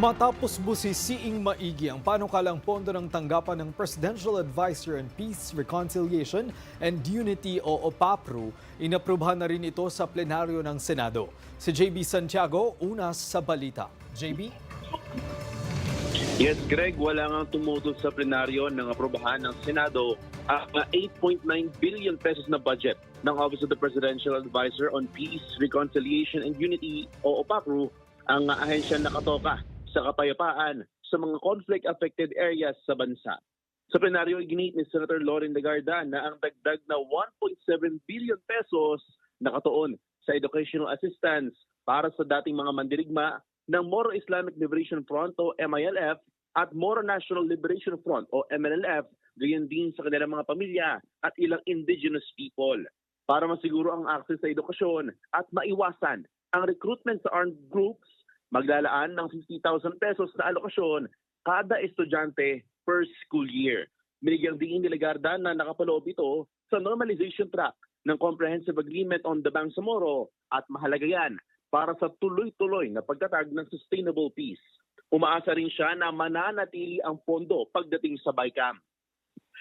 Matapos busisiing maigi ang panukalang pondo ng tanggapan ng Presidential Advisor on Peace, Reconciliation and Unity o OPAPRU, inaprubahan na rin ito sa plenaryo ng Senado. Si JB Santiago, unas sa balita. JB? Yes, Greg, wala nga tumutol sa plenaryo ng aprobahan ng Senado ang uh, 8.9 billion pesos na budget ng Office of the Presidential Advisor on Peace, Reconciliation and Unity o OPAPRU ang ahensya na katoka sa kapayapaan sa mga conflict-affected areas sa bansa. Sa plenaryo, iginit ni Senator Lauren Legarda na ang dagdag na 1.7 billion pesos nakatuon sa educational assistance para sa dating mga mandirigma ng Moro Islamic Liberation Front o MILF at Moro National Liberation Front o MNLF, gayon din sa kanilang mga pamilya at ilang indigenous people para masiguro ang access sa edukasyon at maiwasan ang recruitment sa armed groups, maglalaan ng 50,000 pesos na alokasyon kada estudyante per school year. Binigyang diin ni Legarda na nakapaloob ito sa normalization track ng Comprehensive Agreement on the Bangsamoro at mahalaga yan para sa tuloy-tuloy na pagtatag ng sustainable peace. Umaasa rin siya na mananatili ang pondo pagdating sa BICAM.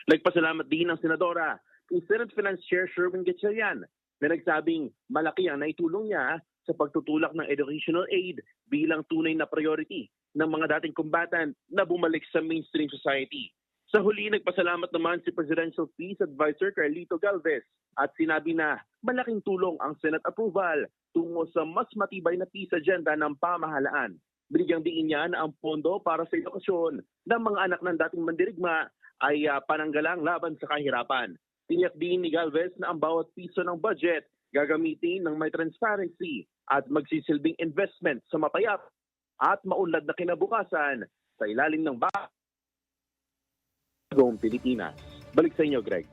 Nagpasalamat din ng Senadora kay Senate Finance Chair Sherwin Gatchalian na nagsabing malaki ang naitulong niya sa pagtutulak ng educational aid bilang tunay na priority ng mga dating combatant na bumalik sa mainstream society. Sa huli, nagpasalamat naman si Presidential Peace Advisor Carlito Galvez at sinabi na malaking tulong ang Senate approval tungo sa mas matibay na peace agenda ng pamahalaan. Binigyang diin niya na ang pondo para sa edukasyon ng mga anak ng dating mandirigma ay uh, pananggalang laban sa kahirapan. Tiniyak din ni Galvez na ang bawat piso ng budget gagamitin ng may transparency at magsisilbing investment sa mapayap at maunlad na kinabukasan sa ilalim ng bagong Pilipinas. Balik sa inyo, Greg.